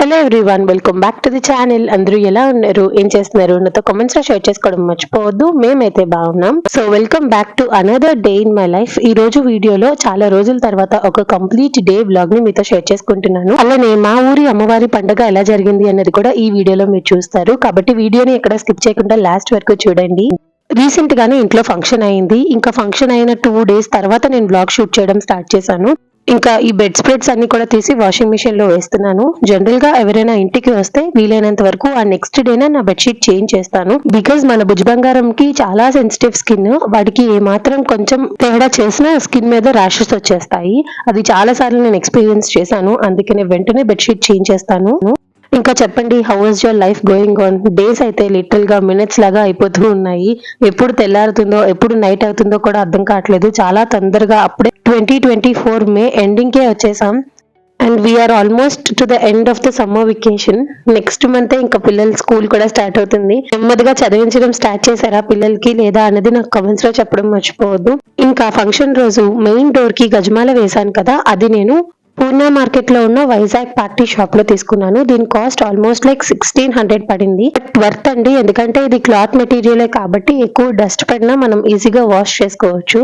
Hello everyone welcome back to the channel అందరూ ఎలా ఉన్నారు? ఏం చేస్తున్నారు? నాతో కామెంట్స్లో షేర్ చేసుకోవడం మర్చిపోవద్దు. మేమైతే బాగున్నాం. So welcome back to another day in my life ఈ రోజు వీడియోలో చాలా రోజుల తర్వాత ఒక కంప్లీట్ డే వ్లాగ్ని మీతో షేర్ చేసుకుంటున్నాను. అలానే మా ఊరి అమ్మవారి పండుగ ఎలా జరిగింది అన్నది కూడా ఈ వీడియోలో మీరు చూస్తారు. కాబట్టి వీడియోని ఎక్కడ స్కిప్ చేయకుండా లాస్ట్ వరకు చూడండి. రీసెంట్ గానే ఇంట్లో ఫంక్షన్ అయింది. ఇంకా ఫంక్షన్ అయిన టూ డేస్ తర్వాత నేను బ్లాగ్ షూట్ చేయడం స్టార్ట్ చేశాను. ఇంకా ఈ బెడ్ స్ప్రెడ్స్ అన్ని కూడా తీసి వాషింగ్ మిషన్లో వేస్తున్నాను. జనరల్గా ఎవరైనా ఇంటికి వస్తే వీలైనంత వరకు ఆ నెక్స్ట్ డేనే నా బెడ్షీట్ చేంజ్ చేస్తాను. బికాజ్ మన భుజ బంగారం కి చాలా సెన్సిటివ్ స్కిన్ వాడికి ఏ మాత్రం కొంచెం తేడా చేసినా స్కిన్ మీద ర్యాషెస్ వచ్చేస్తాయి. అది చాలా సార్లు నేను ఎక్స్పీరియన్స్ చేశాను. అందుకనే వెంటనే బెడ్షీట్ చేంజ్ చేస్తాను. ఇంకా చెప్పండి how is your life going on days అయితే లిటిల్గా మినిట్స్ లాగా అయిపోతూ ఉన్నాయి. ఎప్పుడు తెల్లారుతుందో ఎప్పుడు నైట్ అవుతుందో కూడా అర్థం కావట్లేదు. చాలా తొందరగా అప్పుడే twenty twenty four May ending కే వచ్చేసాం. And we're almost to the end of the summer vacation next month ఇంకా పిల్లల స్కూల్ కూడా స్టార్ట్ అవుతుంది. నెమ్మదిగా చదివించడం స్టార్ట్ చేశారా పిల్లలకి లేదా అనేది నాకు కమెంట్స్లో చెప్పడం మర్చిపోవద్దు. ఇంకా ఫంక్షన్ రోజు మెయిన్ డోర్కి గజమాల వేశాను కదా అది నేను పూర్ణ మార్కెట్లో ఉన్న వైజాగ్ పార్టీ షాప్లో తీసుకున్నాను. దీని cost almost like sixteen hundred పడింది. బట్ వర్త్ అండి ఎందుకంటే ఇది క్లాత్ మెటీరియలే కాబట్టి ఎక్కువ డస్ట్ పడినా మనం ఈజీగా వాష్ చేసుకోవచ్చు.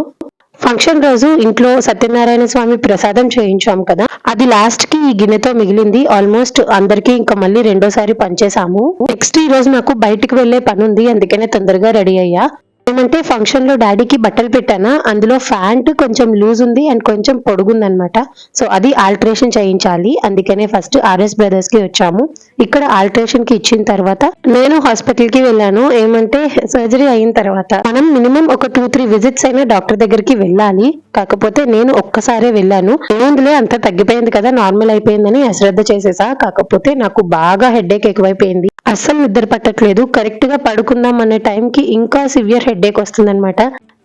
ఫంక్షన్ రోజు ఇంట్లో సత్యనారాయణ స్వామి ప్రసాదం చేయించాం కదా. అది లాస్ట్కి ఈ గిన్నెతో మిగిలింది. ఆల్మోస్ట్ అందరికి ఇంకా మళ్ళీ రెండోసారి పనిచేసాము నెక్స్ట్ ఈ రోజు నాకు బయటికి వెళ్ళే పని ఉంది అందుకనే తొందరగా రెడీ అయ్యా. ఏమంటే ఫంక్షన్లో డాడీకి బట్టలు పెట్టానా అందులో ఫ్యాంట్ కొంచెం లూజ్ ఉంది అండ్ కొంచెం పొడుగుంది అనమాట సో అది ఆల్టరేషన్ చేయించాలి. అందుకనే ఫస్ట్ ఆర్ఎస్ బ్రదర్స్కి వచ్చాము. ఇక్కడ ఆల్టరేషన్కి ఇచ్చిన తర్వాత నేను హాస్పిటల్కి వెళ్ళాను. ఏమంటే సర్జరీ అయిన తర్వాత మనం మినిమం ఒక టూ త్రీ విజిట్స్ అయినా డాక్టర్ దగ్గరికి వెళ్ళాలి. కాకపోతే నేను ఒక్కసారే వెళ్ళాను. ఏముందిలే అంత తగ్గిపోయింది కదా నార్మల్ అయిపోయిందని అశ్రద్ధ చేసేసా. కాకపోతే నాకు బాగా హెడ్ఏక్ ఎక్కువైపోయింది. అస్సలు నిద్ర పట్టట్లేదు. కరెక్ట్గా పడుకుందాం అనే టైంకి ఇంకా సివియర్ హెడ్ హెడ్ఏక్ వస్తుందన్నమాట.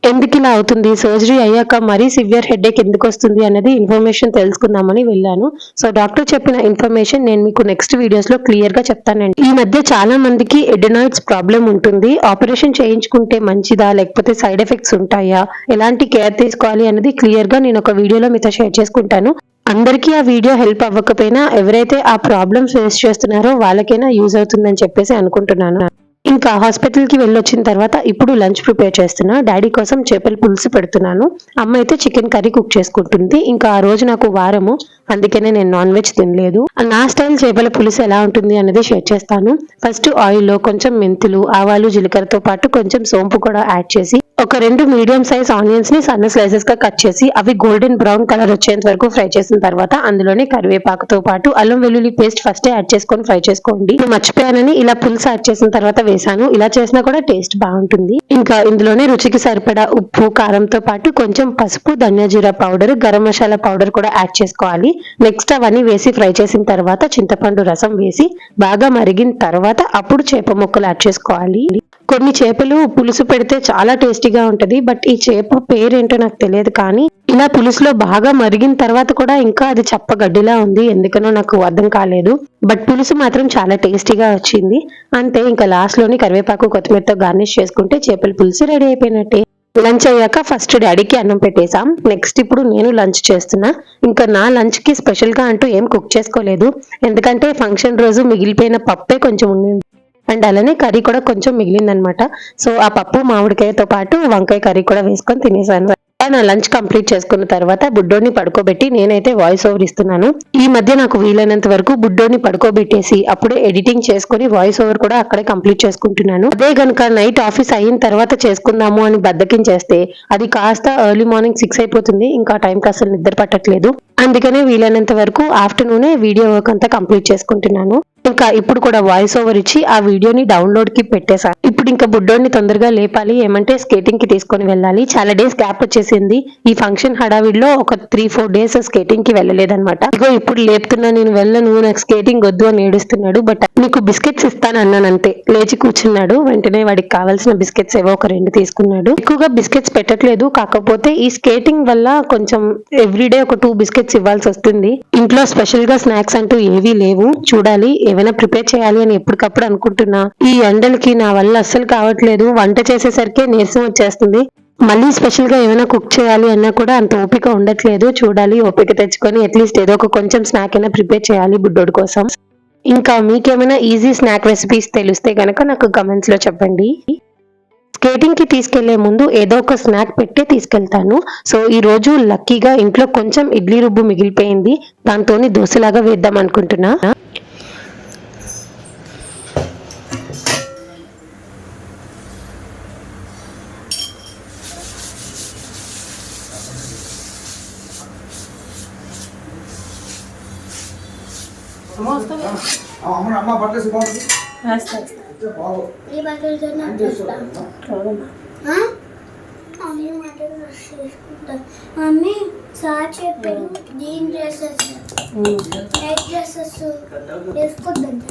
ఎందుకు ఇలా అవుతుంది? సర్జరీ అయ్యాక మరీ సివియర్ హెడేక్ ఎందుకు వస్తుంది అనేది ఇన్ఫర్మేషన్ తెలుసుకుందామని వెళ్ళాను. సో డాక్టర్ చెప్పిన ఇన్ఫర్మేషన్ నేను మీకు నెక్స్ట్ వీడియోస్లో క్లియర్గా చెప్తానండి. ఈ మధ్య చాలా మందికి ఎడెనాయిడ్స్ ప్రాబ్లం ఉంటుంది. ఆపరేషన్ చేయించుకుంటే మంచిదా? లేకపోతే సైడ్ ఎఫెక్ట్స్ ఉంటాయా? ఎలాంటి కేర్ తీసుకోవాలి అనేది క్లియర్గా నేను ఒక వీడియోలో మీతో షేర్ చేసుకుంటాను. అందరికీ ఆ వీడియో హెల్ప్ అవ్వకపోయినా ఎవరైతే ఆ ప్రాబ్లమ్ ఫేస్ చేస్తున్నారో వాళ్ళకైనా యూజ్ అవుతుందని చెప్పేసి అనుకుంటున్నాను. ఇంకా హాస్పిటల్కి వెళ్ళొచ్చిన తర్వాత ఇప్పుడు లంచ్ ప్రిపేర్ చేస్తున్నా. డాడీ కోసం చేపల పులుసు పెడుతున్నాను. అమ్మ అయితే చికెన్ కర్రీ కుక్ చేసుకుంటుంది. ఇంకా ఆ రోజు నాకు వారము. అందుకనే నేను నాన్ వెజ్ తినలేదు. నా స్టైల్ చేపల పులుసు ఎలా ఉంటుంది అనేది షేర్ చేస్తాను. ఫస్ట్ ఆయిల్లో కొంచెం మెంతులు ఆవాలు జీలకర్రతో పాటు కొంచెం సోంపు కూడా యాడ్ చేసి ఒక రెండు మీడియం సైజ్ ఆనియన్స్ని సన్న స్లైసెస్గా కట్ చేసి అవి గోల్డెన్ బ్రౌన్ కలర్ వచ్చేంత వరకు ఫ్రై చేసిన తర్వాత అందులోనే కరివేపాకుతో పాటు అల్లం వెల్లుల్లి పేస్ట్ ఫస్ట్ యాడ్ చేసుకొని ఫ్రై చేసుకోండి. నేను మర్చిపోయానని ఇలా పులుసు యాడ్ చేసిన తర్వాత వేసాను. ఇలా చేసినా కూడా టేస్ట్ బాగుంటుంది. ఇంకా ఇందులోనే రుచికి సరిపడా ఉప్పు కారంతో పాటు కొంచెం పసుపు ధనియాజీరా పౌడర్ గరం మసాలా పౌడర్ కూడా యాడ్ చేసుకోవాలి. నెక్స్ట్ అవన్నీ వేసి ఫ్రై చేసిన తర్వాత చింతపండు రసం వేసి బాగా మరిగిన తర్వాత అప్పుడు చేప ముక్కలు యాడ్ చేసుకోవాలి. కొన్ని చేపలు పులుసు పెడితే చాలా టేస్టీగా ఉంటది బట్ ఈ చేప పేరేంటో నాకు తెలియదు కానీ ఇలా పులుసులో బాగా మరిగిన తర్వాత కూడా ఇంకా అది చప్పగడ్డిలా ఉంది ఎందుకనో నాకు అర్థం కాలేదు. బట్ పులుసు మాత్రం చాలా టేస్టీగా వచ్చింది. అంతే ఇంకా లాస్ట్లోని కరివేపాకు కొత్తిమీరతో గార్నిష్ చేసుకుంటే చేపల పులుసు రెడీ అయిపోయినట్టే. లంచ్ అయ్యాక ఫస్ట్ డాడీకి అన్నం పెట్టేశాం. నెక్స్ట్ ఇప్పుడు నేను లంచ్ చేస్తున్నా. ఇంకా నా లంచ్కి స్పెషల్గా అంటూ ఏం కుక్ చేసుకోలేదు. ఎందుకంటే ఫంక్షన్ రోజు మిగిలిపోయిన పప్పే కొంచెం ఉండింది. అండ్ అలానే కర్రీ కూడా కొంచెం మిగిలిందనమాట. సో ఆ పప్పు మామిడికాయతో పాటు వంకాయ కర్రీ కూడా వేసుకొని తినేసాను. నా లంచ్ కంప్లీట్ చేసుకున్న తర్వాత బుడ్డోని పడుకోబెట్టి నేనైతే వాయిస్ ఓవర్ ఇస్తున్నాను. ఈ మధ్య నాకు వీలైనంత వరకు బుడ్డోని పడుకోబెట్టేసి అప్పుడే ఎడిటింగ్ చేసుకుని వాయిస్ ఓవర్ కూడా అక్కడే కంప్లీట్ చేసుకుంటున్నాను. అదే గనుక నైట్ ఆఫీస్ అయిన తర్వాత చేసుకుందాము అని బద్దకించేస్తే అది కాస్త ఎర్లీ మార్నింగ్ సిక్స్ అయిపోతుంది. ఇంకా టైంకి అసలు నిద్ర పట్టట్లేదు. అందుకనే వీలైనంత వరకు ఆఫ్టర్నూనే వీడియో వర్క్ అంతా కంప్లీట్ చేసుకుంటున్నాను. ఇంకా ఇప్పుడు కూడా వాయిస్ ఓవర్ ఇచ్చి ఆ వీడియోని డౌన్లోడ్కి పెట్టేశాను ఇప్పుడు ఇంకా బుడ్డోని తొందరగా లేపాలి ఏమంటే స్కేటింగ్కి తీసుకొని వెళ్ళాలి. చాలా డేస్ గ్యాప్ వచ్చేసింది. ఈ ఫంక్షన్ హడావిడిలో ఒక త్రీ ఫోర్ డేస్ స్కేటింగ్కి వెళ్ళలేదన్నమాట. ఇగో ఇప్పుడు లేపుతున్నా నేను వెళ్ళను నాకు స్కేటింగ్ వద్దు అని ఏడుస్తున్నాడు బట్ నీకు బిస్కెట్స్ ఇస్తాను అన్నాను అంతే. లేచి కూర్చున్నాడు వెంటనే వాడికి కావాల్సిన బిస్కెట్స్ ఏవో ఒక రెండు తీసుకున్నాడు. ఎక్కువగా బిస్కెట్స్ పెట్టట్లేదు కాకపోతే ఈ స్కేటింగ్ వల్ల కొంచెం ఎవ్రీడే ఒక టూ బిస్కెట్స్ ఇవ్వాల్సి వస్తుంది. ఇంట్లో స్పెషల్గా స్నాక్స్ అంటూ ఏవీ లేవు. చూడాలి ఏమైనా ప్రిపేర్ చేయాలి అని ఎప్పటికప్పుడు అనుకుంటున్నా. ఈ ఎండలకి నా వల్ల అస్సలు కావట్లేదు. వంట చేసేసరికి నీరసం వచ్చేస్తుంది. మళ్ళీ స్పెషల్గా ఏమైనా కుక్ చేయాలి అన్నా కూడా అంత ఓపిక ఉండట్లేదు. చూడాలి ఓపిక తెచ్చుకొని అట్లీస్ట్ ఏదో ఒక కొంచెం స్నాక్ అయినా ప్రిపేర్ చేయాలి బుడ్డోడి కోసం. ఇంకా మీకేమైనా ఈజీ స్నాక్ రెసిపీస్ తెలిస్తే కనుక నాకు కమెంట్స్లో చెప్పండి. స్కేటింగ్కి తీసుకెళ్ళే ముందు ఏదో ఒక స్నాక్ పెట్టే తీసుకెళ్తాను. సో ఈ రోజు లక్కీగా ఇంట్లో కొంచెం ఇడ్లీ రుబ్బు మిగిలిపోయింది. దాంతోని దోశలాగా వేద్దాం అనుకుంటున్నా. అమ్మ అమ్మ పట్టేసి బాగుంది బాగు. ఈ బట్టలు నాకు తెస్తా. ఆ? మమ్మీ సార్ చెప్పాడు జీన్ డ్రెస్సెస్ నైట్ డ్రెస్సెస్ వేసుకోద్దంట.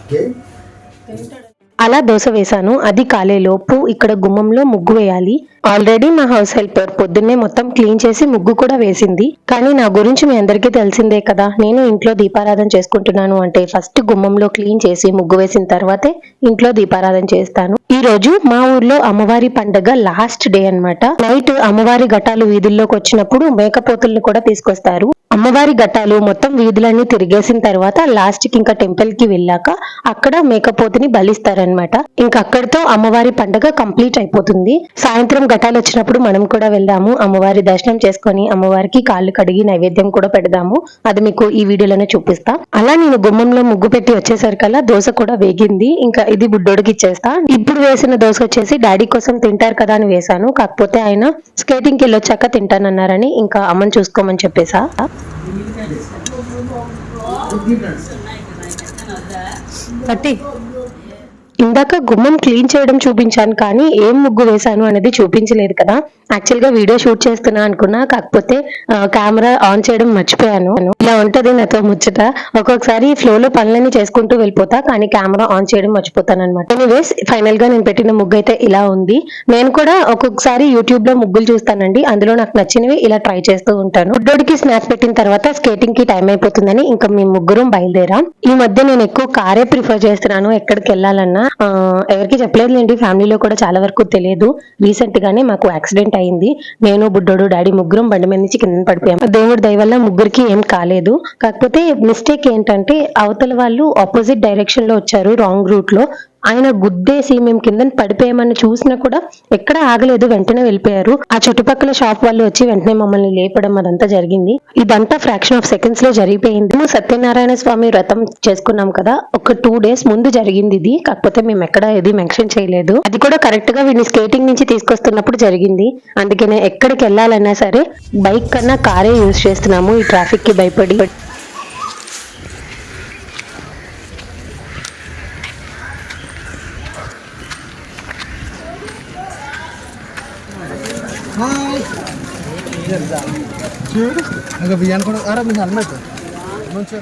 ఓకే అలా దోశ వేశాను. అది కాలేలోపు ఇక్కడ గుమ్మంలో ముగ్గు వేయాలి. ఆల్రెడీ మా హౌస్ హెల్పర్ పొద్దున్నే మొత్తం క్లీన్ చేసి ముగ్గు కూడా వేసింది. కానీ నా గురించి మీ అందరికీ తెలిసిందే కదా. నేను ఇంట్లో దీపారాధన చేసుకుంటున్నాను అంటే ఫస్ట్ గుమ్మంలో క్లీన్ చేసి ముగ్గు వేసిన తర్వాతే ఇంట్లో దీపారాధన చేస్తాను. ఈ రోజు మా ఊర్లో అమ్మవారి పండగ లాస్ట్ డే అన్నమాట. నైట్ అమ్మవారి ఘటాలు వీధుల్లోకి వచ్చినప్పుడు మేకపోతుల్ని కూడా తీసుకొస్తారు. అమ్మవారి ఘట్టాలు మొత్తం వీధులన్నీ తిరిగేసిన తర్వాత లాస్ట్కి ఇంకా టెంపుల్కి వెళ్ళాక అక్కడ మేకపోతుని బలిస్తారనమాట ఇంకా అక్కడితో అమ్మవారి పండగ కంప్లీట్ అయిపోతుంది. సాయంత్రం ఘటాలు వచ్చినప్పుడు మనం కూడా వెళ్దాము. అమ్మవారి దర్శనం చేసుకొని అమ్మవారికి కాళ్ళు కడిగి నైవేద్యం కూడా పెడదాము. అది మీకు ఈ వీడియోలోనే చూపిస్తా. అలా నేను గుమ్మంలో ముగ్గు పెట్టి వచ్చేసరికల్లా దోశ కూడా వేగింది. ఇంకా ఇది బుడ్డోడికి ఇచ్చేస్తా. ఇప్పుడు వేసిన దోశ వచ్చేసి డాడీ కోసం తింటారు కదా అని వేశాను. కాకపోతే ఆయన స్కేటింగ్కి వెళ్ళొచ్చాక తింటానన్నారని ఇంకా అమ్మని చూసుకోమని చెప్పేసా. థర్టీ ఇందాక గుమ్మం క్లీన్ చేయడం చూపించాను కానీ ఏం ముగ్గు వేశాను అనేది చూపించలేదు కదా. యాక్చువల్గా వీడియో షూట్ చేస్తున్నా అనుకున్నా కాకపోతే కెమెరా ఆన్ చేయడం మర్చిపోయాను. ఇలా ఉంటది నాతో ముచ్చట. ఒక్కొక్కసారి ఫ్లో లో పనులన్నీ చేసుకుంటూ వెళ్ళిపోతా కానీ కెమెరా ఆన్ చేయడం మర్చిపోతాను అనమాట ఎనీవేస్ ఫైనల్గా నేను పెట్టిన ముగ్గు అయితే ఇలా ఉంది. నేను కూడా ఒక్కొక్కసారి యూట్యూబ్లో ముగ్గులు చూస్తానండి. అందులో నాకు నచ్చినవి ఇలా ట్రై చేస్తూ ఉంటాను. బుడ్డోడికి స్నాక్స్ పెట్టిన తర్వాత స్కేటింగ్కి టైం అయిపోతుందని ఇంకా మేము ముగ్గురం బయలుదేరాం. ఈ మధ్య నేను ఎక్కువ కారే ప్రిఫర్ చేస్తున్నాను ఎక్కడికి వెళ్ళాలన్నా. ఎవరికి చెప్పలేదులేండి. ఫ్యామిలీలో కూడా చాలా వరకు తెలియదు. రీసెంట్ గానే మాకు యాక్సిడెంట్ అయింది. నేను బుడ్డోడు డాడీ ముగ్గురం బండి మీద నుంచి కింద పడిపోయాం. దేవుడి దయ వల్ల ముగ్గురికి ఏం కాలేదు. కాకపోతే మిస్టేక్ ఏంటంటే అవతల వాళ్ళు ఆపోజిట్ డైరెక్షన్లో వచ్చారు రాంగ్ రూట్లో. ఆయన గుద్దేసి మేము కింద పడిపోయామని చూసినా కూడా ఎక్కడ ఆగలేదు వెంటనే వెళ్ళిపోయారు. ఆ చుట్టుపక్కల షాప్ వాళ్ళు వచ్చి వెంటనే మమ్మల్ని లేపడం అదంతా జరిగింది. ఇదంతా ఫ్రాక్షన్ ఆఫ్ సెకండ్స్లో జరిగిపోయింది. మేము సత్యనారాయణ స్వామి వ్రతం చేసుకున్నాం కదా ఒక టూ డేస్ ముందు జరిగింది ఇది. కాకపోతే మేము ఎక్కడ ఇది మెన్షన్ చేయలేదు. అది కూడా కరెక్ట్గా వీడిని స్కేటింగ్ నుంచి తీసుకొస్తున్నప్పుడు జరిగింది. అందుకనే ఎక్కడికి వెళ్ళాలన్నా సరే బైక్ కన్నా కారే యూజ్ చేస్తున్నాము. ఈ ట్రాఫిక్కి భయపడి. ఇంకా బియ్యాన్ని కూడా అరే మీ హెల్మెట్ మంచిగా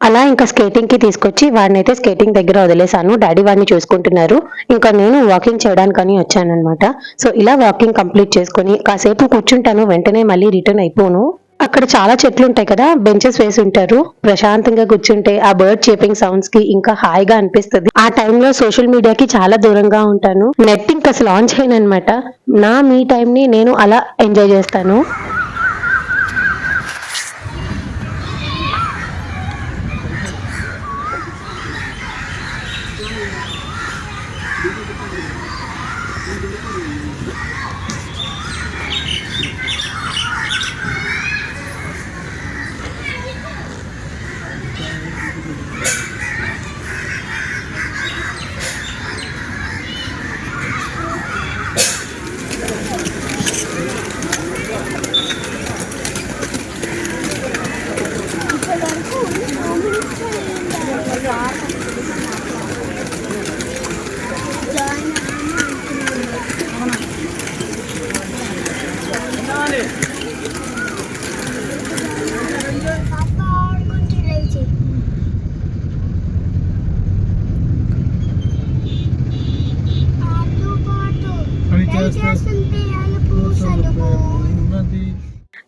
అలా ఇంకా స్కేటింగ్కి తీసుకొచ్చి వాడిని అయితే స్కేటింగ్ దగ్గర వదిలేశాను. డాడీ వాడిని చూసుకుంటున్నారు. ఇంకా నేను వాకింగ్ చేయడానికని వచ్చానన్నమాట. సో ఇలా వాకింగ్ కంప్లీట్ చేసుకొని కాసేపు కూర్చుంటాను. వెంటనే మళ్ళీ రిటర్న్ అయిపోను. అక్కడ చాలా చెట్లు ఉంటాయి కదా బెంచెస్ వేసి ఉంటారు. ప్రశాంతంగా కూర్చుంటే ఆ బర్డ్ చేపింగ్ సౌండ్స్కి ఇంకా హాయిగా అనిపిస్తుంది. ఆ టైంలో సోషల్ మీడియాకి చాలా దూరంగా ఉంటాను. నెట్ ఇంకా అసలు ఆన్ చేయను అనమాట నా మీ టైం ని నేను అలా ఎంజాయ్ చేస్తాను.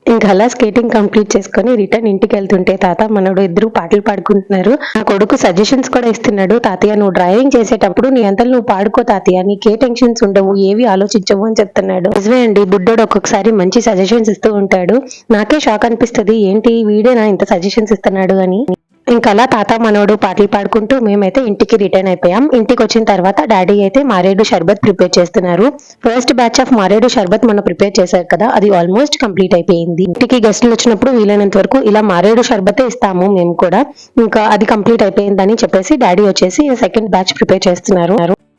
ఇంకా అలా స్కేటింగ్ కంప్లీట్ చేసుకొని రిటర్న్ ఇంటికి వెళ్తుంటే తాత మనోడు ఇద్దరు పాటలు పాడుకుంటున్నారు. నా కొడుకు సజెషన్స్ కూడా ఇస్తున్నాడు. తాతయ్య నువ్వు డ్రైవింగ్ చేసేటప్పుడు నీ అంతలు నువ్వు పాడుకో తాతయ్య. నీకే టెన్షన్స్ ఉండవు. ఏవి ఆలోచించవు అని చెప్తున్నాడు. నిజమే అండి. బుడ్డోడు ఒక్కొక్కసారి మంచి సజెషన్స్ ఇస్తూ ఉంటాడు. నాకే షాక్ అనిపిస్తది. ఏంటి? వీడేనా ఇంత సజెషన్స్ ఇస్తున్నాడు అని. ఇంకా అలా తాత మనోడు పాటలు పాడుకుంటూ మేమైతే ఇంటికి రిటర్న్ అయిపోయాం. ఇంటికి వచ్చిన తర్వాత డాడీ అయితే మారేడు షర్బత్ ప్రిపేర్ చేస్తున్నారు. ఫస్ట్ బ్యాచ్ ఆఫ్ మారేడు షర్బత్ మనం ప్రిపేర్ చేశారు కదా అది ఆల్మోస్ట్ కంప్లీట్ అయిపోయింది. ఇంటికి గెస్టులు వచ్చినప్పుడు వీలైనంత వరకు ఇలా మారేడు షర్బతే ఇస్తాము మేము కూడా. ఇంకా అది కంప్లీట్ అయిపోయిందని చెప్పేసి డాడీ వచ్చేసి సెకండ్ బ్యాచ్ ప్రిపేర్ చేస్తున్నారు.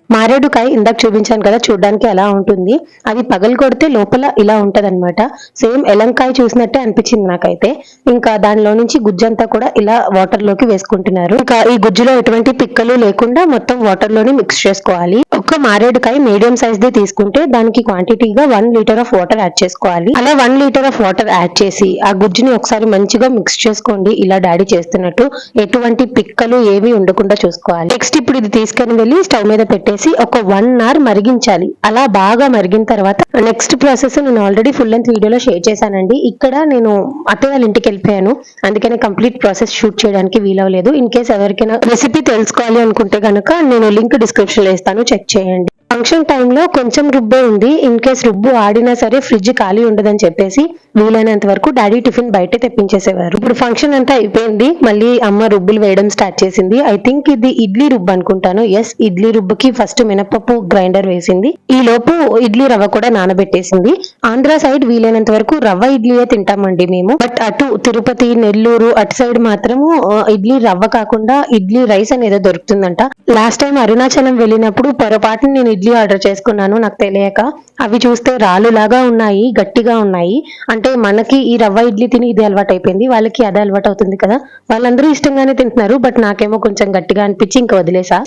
మారేడుకాయ ఇందాక చూపించాను కదా చూడడానికి ఎలా ఉంటుంది. అది పగలు కొడితే లోపల ఇలా ఉంటది అనమాట సేమ్ ఎలంకాయ చూసినట్టే అనిపించింది నాకైతే. ఇంకా దానిలో నుంచి గుజ్జంతా కూడా ఇలా వాటర్లోకి వేసుకుంటున్నారు. ఇంకా ఈ గుజ్జులో ఎటువంటి పిక్కలు లేకుండా మొత్తం వాటర్లోనే మిక్స్ చేసుకోవాలి. ఒక్క మారేడుకాయ మీడియం సైజ్ ది తీసుకుంటే దానికి క్వాంటిటీగా one litre of water add చేసుకోవాలి. అలా one litre of water add చేసి ఆ గుజ్జుని ఒకసారి మంచిగా మిక్స్ చేసుకోండి. ఇలా డాడీ చేస్తున్నట్టు ఎటువంటి పిక్కలు ఏవి ఉండకుండా చూసుకోవాలి. నెక్స్ట్ ఇప్పుడు ఇది తీసుకొని వెళ్ళి స్టవ్ మీద పెట్టేసి ఒక వన్ అవర్ మరిగించాలి. అలా బాగా మరిగిన తర్వాత నెక్స్ట్ ప్రాసెస్ నేను ఆల్రెడీ ఫుల్ లెంత్ వీడియోలో షేర్ చేశానండి. ఇక్కడ నేను అత్తయ్య వాళ్ళ ఇంటికి వెళ్ళిపోయాను. అందుకనే కంప్లీట్ ప్రాసెస్ షూట్ చేయడానికి వీలవలేదు. ఇన్ కేస్ ఎవరికైనా రెసిపీ తెలుసుకోవాలి అనుకుంటే కనుక నేను లింక్ డిస్క్రిప్షన్ వేస్తాను ఇస్తాను. చెక్ చేయండి. ఫంక్షన్ టైంలో కొంచెం రుబ్బే ఉంది. ఇన్ కేస్ రుబ్బు ఆడినా సరే ఫ్రిడ్జ్ ఖాళీ ఉండదని చెప్పేసి వీలైనంత వరకు డాడీ టిఫిన్ బయటే తెప్పించేసేవారు. ఇప్పుడు ఫంక్షన్ అంతా అయిపోయింది. మళ్ళీ అమ్మ రుబ్బులు వేయడం స్టార్ట్ చేసింది. ఐ థింక్ ఇది ఇడ్లీ రుబ్బు అనుకుంటాను. ఎస్ ఇడ్లీ రుబ్బుకి ఫస్ట్ మినపప్పు గ్రైండర్ వేసింది. ఈ లోపు ఇడ్లీ రవ్వ కూడా నానబెట్టేసింది. ఆంధ్ర సైడ్ వీలైనంత వరకు రవ్వ ఇడ్లీయే తింటామండి మేము. బట్ అటు తిరుపతి నెల్లూరు అటు సైడ్ మాత్రము ఇడ్లీ రవ్వ కాకుండా ఇడ్లీ రైస్ అనేది దొరుకుతుందంట. లాస్ట్ టైం అరుణాచలం వెళ్ళినప్పుడు పొరపాటు నేను ఇడ్లీ ఆర్డర్ చేసుకున్నాను నాకు తెలియక. అవి చూస్తే రాళ్ళులాగా ఉన్నాయి గట్టిగా ఉన్నాయి. అంటే మనకి ఈ రవ్వ ఇడ్లీ తిని ఇది అలవాటు అయిపోయింది వాళ్ళకి అదే అలవాటు అవుతుంది కదా. వాళ్ళందరూ ఇష్టంగానే తింటున్నారు బట్ నాకేమో కొంచెం గట్టిగా అనిపించి ఇంకా వదిలేసా.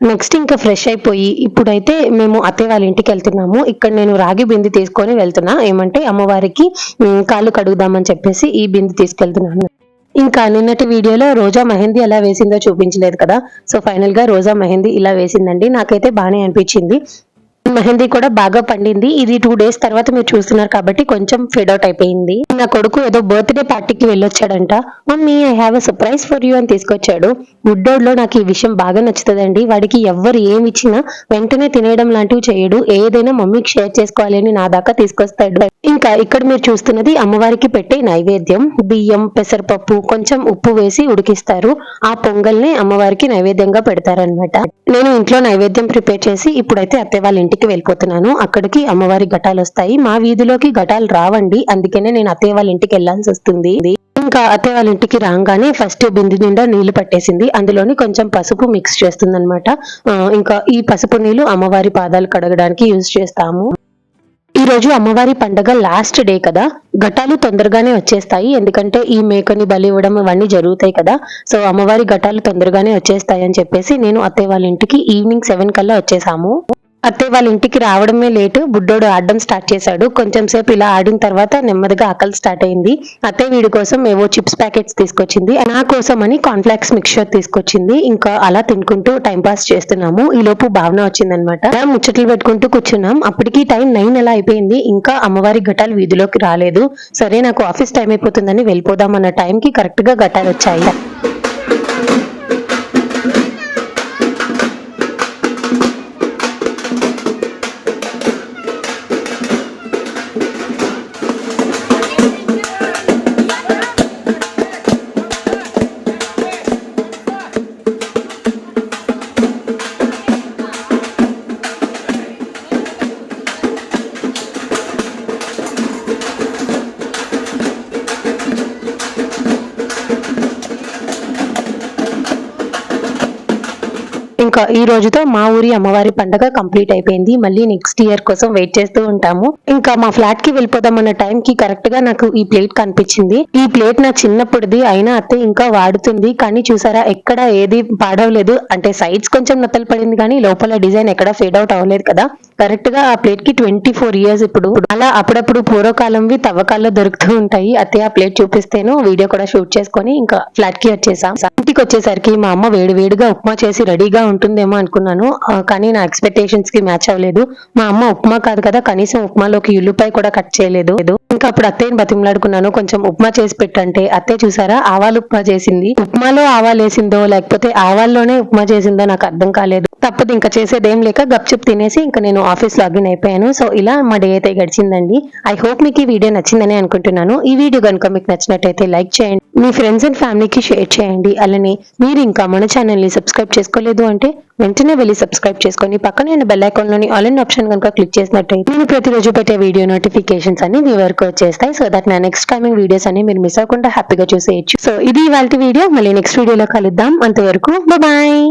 నెక్స్ట్ ఇంకా ఫ్రెష్ అయిపోయి ఇప్పుడైతే మేము అత్తయ్య వాళ్ళ ఇంటికి వెళ్తున్నాము. ఇక్కడ నేను రాగి బింది తీసుకొని వెళ్తున్నా. ఏమంటే అమ్మవారికి కాళ్ళు కడుగుదామని చెప్పేసి ఈ బింది తీసుకెళ్తున్నాను. ఇంకా నిన్నటి వీడియోలో రోజా మెహందీ ఎలా వేసిందో చూపించలేదు కదా. సో ఫైనల్గా రోజా మెహందీ ఇలా వేసిందండి. నాకైతే బాగానే అనిపించింది. మెహందీ కూడా బాగా పండింది. ఇది టూ డేస్ తర్వాత మీరు చూస్తున్నారు కాబట్టి కొంచెం ఫెడ్ అవుట్ అయిపోయింది. నా కొడుకు ఏదో బర్త్డే పార్టీకి వెళ్ళొచ్చాడంట. Mummy I have a surprise for you అని తీసుకొచ్చాడు. బుడ్డోడ్లో నాకు ఈ విషయం బాగా నచ్చుతుందండి. వాడికి ఎవ్వరు ఏమి ఇచ్చినా వెంటనే తినేయడం లాంటివి చేయడు. ఏదైనా మమ్మీకి షేర్ చేసుకోవాలి అని నా దాకా తీసుకొస్తాడు. ఇంకా ఇక్కడ మీరు చూస్తున్నది అమ్మవారికి పెట్టే నైవేద్యం. బియ్యం పెసరపప్పు కొంచెం ఉప్పు వేసి ఉడికిస్తారు. ఆ పొంగల్ని అమ్మవారికి నైవేద్యంగా పెడతారనమాట నేను ఇంట్లో నైవేద్యం ప్రిపేర్ చేసి ఇప్పుడైతే అత్తయ్య వాళ్ళ ఇంటికి వెళ్ళిపోతున్నాను. అక్కడికి అమ్మవారి ఘటాలు వస్తాయి. మా వీధిలోకి ఘటాలు రావండి. అందుకనే నేను అత్తయ్య వాళ్ళ ఇంటికి వెళ్ళాల్సి వస్తుంది. ఇంకా అత్తయ్య వాళ్ళ ఇంటికి రాగానే ఫస్ట్ బింది నిండా నీళ్ళు పట్టేసింది. అందులోని కొంచెం పసుపు మిక్స్ చేస్తుంది అనమాట ఇంకా ఈ పసుపు నీళ్ళు అమ్మవారి పాదాలు కడగడానికి యూజ్ చేస్తాము. ఈ రోజు అమ్మవారి పండగ లాస్ట్ డే కదా. ఘటాలు తొందరగానే వచ్చేస్తాయి. ఎందుకంటే ఈ మేకని బలి ఇవ్వడం ఇవన్నీ జరుగుతాయి కదా. సో అమ్మవారి ఘటాలు తొందరగానే వచ్చేస్తాయి అని చెప్పేసి నేను అత్తయ్య వాళ్ళ ఇంటికి ఈవినింగ్ సెవెన్ కల్లా వచ్చేసాము. అత్తయ్య వాళ్ళ ఇంటికి రావడమే లేటు. బుడ్డోడు ఆడడం స్టార్ట్ చేశాడు. కొంచెం సేపు ఇలా ఆడిన తర్వాత నెమ్మదిగా ఆకలి స్టార్ట్ అయింది. అత్తయ్య వీడి కోసం ఏవో చిప్స్ ప్యాకెట్స్ తీసుకొచ్చింది. నా కోసం అని కాన్ఫ్లాక్స్ మిక్చర్ తీసుకొచ్చింది. ఇంకా అలా తినుకుంటూ టైం పాస్ చేస్తున్నాము. ఈ లోపు భావన వచ్చిందనమాట. ముచ్చట్లు పెట్టుకుంటూ కూర్చున్నాం. అప్పటికి టైం నైన్ అలా అయిపోయింది. ఇంకా అమ్మవారి ఘటాలు వీధిలోకి రాలేదు. సరే నాకు ఆఫీస్ టైం అయిపోతుందని వెళ్ళిపోదాం అన్న టైంకి కరెక్ట్గా ఘటాలు వచ్చాయి. ఇంకా ఈ రోజుతో మా ఊరి అమ్మవారి పండగ కంప్లీట్ అయిపోయింది. మళ్ళీ నెక్స్ట్ ఇయర్ కోసం వెయిట్ చేస్తూ ఉంటాము. ఇంకా మా ఫ్లాట్కి వెళ్ళిపోదాం అన్న టైం కి కరెక్ట్గా నాకు ఈ ప్లేట్ కనిపించింది. ఈ ప్లేట్ నా చిన్నప్పుడుది అయినా అత్తే ఇంకా వాడుతుంది. కానీ చూసారా ఎక్కడ ఏది పాడవలేదు. అంటే సైడ్స్ కొంచెం నత్తలు పడింది కానీ లోపల డిజైన్ ఎక్కడ ఫేడ్ అవుట్ అవ్వలేదు కదా. కరెక్ట్గా ఆ ప్లేట్కి ట్వంటీ ఫోర్ ఇయర్స్ ఇప్పుడు. అలా అప్పుడప్పుడు పూర్వకాలంవి తవ్వకాల్లో దొరుకుతూ ఉంటాయి. అత్తే ఆ ప్లేట్ చూపిస్తేను వీడియో కూడా షూట్ చేసుకొని ఇంకా ఫ్లాట్కి వచ్చేసాం. ఇంటికి వచ్చేసరికి మా అమ్మ వేడి వేడిగా ఉప్మా చేసి రెడీగా ఉంటుంది. ఉంటుందేమో అనుకున్నాను. కానీ నా ఎక్స్పెక్టేషన్స్కి మ్యాచ్ అవ్వలేదు. మా అమ్మ ఉప్మా కాదు కదా కనీసం ఉప్మాలోకి ఉల్లిపాయ కూడా కట్ చేయలేదు. ఇంకా అప్పుడు అత్తయ్యని బతిమలాడుకున్నాను. కొంచెం ఉప్మా చేసి పెట్టంటే అత్తయ్య చూసారా? ఆవాలు ఉప్మా చేసింది. ఉప్మాలో ఆవాలు వేసిందో లేకపోతే ఆవాల్లోనే ఉప్మా చేసిందో నాకు అర్థం కాలేదు. తప్పదు ఇంకా చేసేదేం లేక గప్చుప్ తినేసి ఇంకా నేను ఆఫీస్ లాగిన్ అయిపోయాను. సో ఇలా మా డే అయితే గడిచిందండి. ఐ హోప్ మీకు ఈ వీడియో నచ్చిందని అనుకుంటున్నాను. ఈ వీడియో కనుక మీకు నచ్చినట్టయితే లైక్ చేయండి. మీ ఫ్రెండ్స్ అండ్ ఫ్యామిలీకి షేర్ చేయండి. అలానే మీరు ఇంకా మన ఛానల్ని సబ్స్క్రైబ్ చేసుకోలేదు అంటే వెంటనే వెళ్ళి సబ్స్క్రైబ్ చేసుకొని పక్కనే ఉన్న బెల్ ఐకాన్లోని ఆల్ ఇన్ ఆప్షన్ కనుక క్లిక్ చేసినట్టయితే నేను ప్రతిరోజు పెట్టే వీడియో నోటిఫికేషన్స్ అన్ని మీ వరకు వచ్చేస్తాయి. సో దట్ నా నెక్స్ట్ టైమింగ్ వీడియోస్ అన్ని మీరు మిస్ అవ్వకుండా హ్యాపీగా చూసేయచ్చు. సో ఇది ఇవాళ వీడియో మళ్ళీ నెక్స్ట్ వీడియోలో కలుద్దాం. అంతవరకు బాయ్